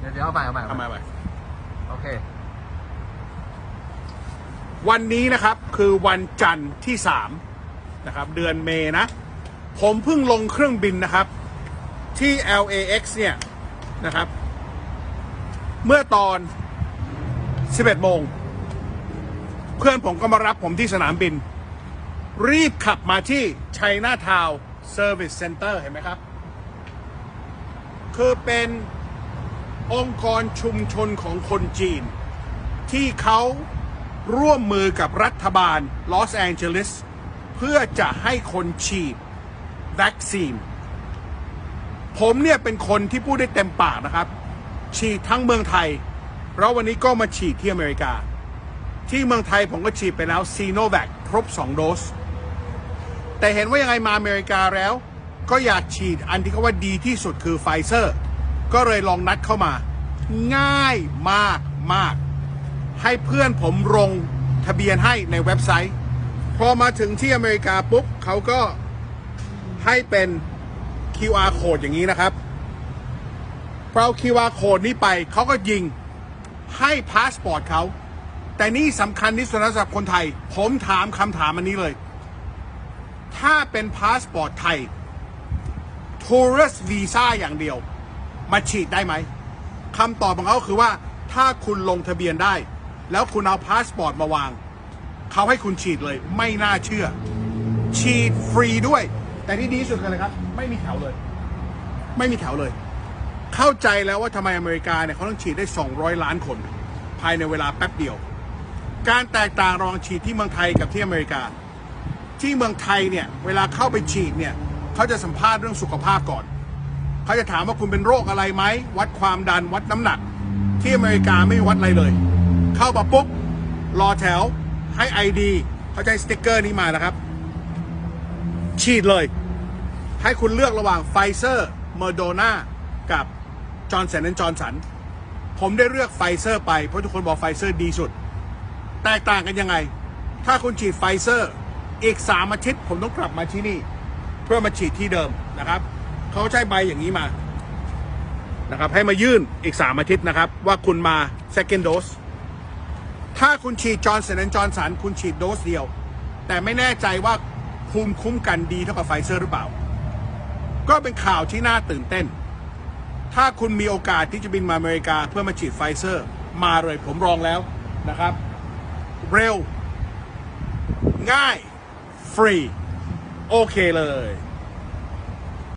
เดี๋ยวเดี๋ยวเอาใหม่เอาใหม่ทำไมไปโอเค วันนี้นะครับคือวันจันทร์ที่3นะครับ เดือนเมนะ ผมเพิ่งลงเครื่องบินนะครับ ที่ LAX เนี่ยนะครับ เมื่อตอน 11โมง เพื่อนผมก็มารับผมที่สนามบิน รีบขับมาที่ China Town Service Center เห็นไหมครับ คือเป็น องค์กรชุมชนของคนจีน ที่เขาร่วมมือกับรัฐบาลลอสแองเจลิสเพื่อจะให้คนฉีดวัคซีน ผมเนี่ยเป็นคนที่พูดได้เต็มปากนะครับ ฉีดทั้งเมืองไทยแล้ววันนี้ก็มาฉีดที่อเมริกา ที่เมืองไทยผมก็ฉีดไปแล้วซีโนแวคครบ 2 โดส แต่เห็นว่ายังไงมาอเมริกาแล้ว ก็อยากฉีดอันที่เขาว่าดีที่สุดคือไฟเซอร์ ก็เลยลองนัดเข้ามา ง่ายมากมาก ให้เพื่อนผมลงทะเบียนให้ในเว็บไซต์ พอมาถึงที่อเมริกาปุ๊บเขาก็ให้เป็น QR code อย่างนี้นะครับเอา QR code นี้ไปเขาก็ยิงให้พาสปอร์ตเขาแต่นี่สำคัญที่สุดสำหรับคนไทย ผมถามคำถามอันนี้เลย ถ้าเป็นพาสปอร์ตไทย Tourist Visa อย่างเดียว มาฉีดได้ไหมคำตอบของเขาคือว่าถ้าคุณลงทะเบียนได้ แล้วคุณเอาพาสปอร์ตมาวาง เขาให้คุณฉีดเลย ไม่น่าเชื่อ ฉีดฟรีด้วย แต่ที่ดีสุดคืออะไรครับ ไม่มีแถวเลย ไม่มีแถวเลย เข้าใจแล้วว่าทำไมอเมริกาเนี่ยเขาต้องฉีดได้ 200 ล้านคน ภายในเวลาแป๊บเดียว การแตกต่างระหว่างฉีดที่เมืองไทยกับที่อเมริกา ที่เมืองไทยเนี่ยเวลาเข้าไปฉีดเนี่ยเขาจะสัมภาษณ์เรื่องสุขภาพก่อน เขาจะถามว่าคุณเป็นโรคอะไรไหม วัดความดันวัดน้ำหนัก ที่อเมริกาไม่มีวัดอะไรเลย เข้ามาปุ๊บรอแถวให้ไอดีเขาจะให้สติ๊กเกอร์นี้มานะครับ ฉีดเลย ให้คุณเลือกระหว่างไฟเซอร์เมอร์โดนากับจอร์นสันและจอร์นสัน ผมได้เลือกไฟเซอร์ไป เพราะทุกคนบอกไฟเซอร์ดีสุด แตกต่างกันยังไง ถ้าคุณฉีดไฟเซอร์ อีกสามอาทิตย์ผมต้องกลับมาที่นี่ เพื่อมาฉีดที่เดิมนะครับ เขาใช้ใบอย่างนี้มานะครับ ให้มายื่นอีก 3 อาทิตย์นะครับ ว่าคุณมา second dose ถ้าคุณฉีดจอร์นสันจอร์นสันคุณฉีดโดสเดียว แต่ไม่แน่ใจว่าภูมิคุ้มกันดีเท่ากับไฟเซอร์หรือเปล่า ก็เป็นข่าวที่น่าตื่นเต้น ถ้าคุณมีโอกาสที่จะบินมาอเมริกาเพื่อมาฉีดไฟเซอร์ มาเลยผมรองแล้วนะครับ เร็ว ง่าย ฟรี โอเคเลย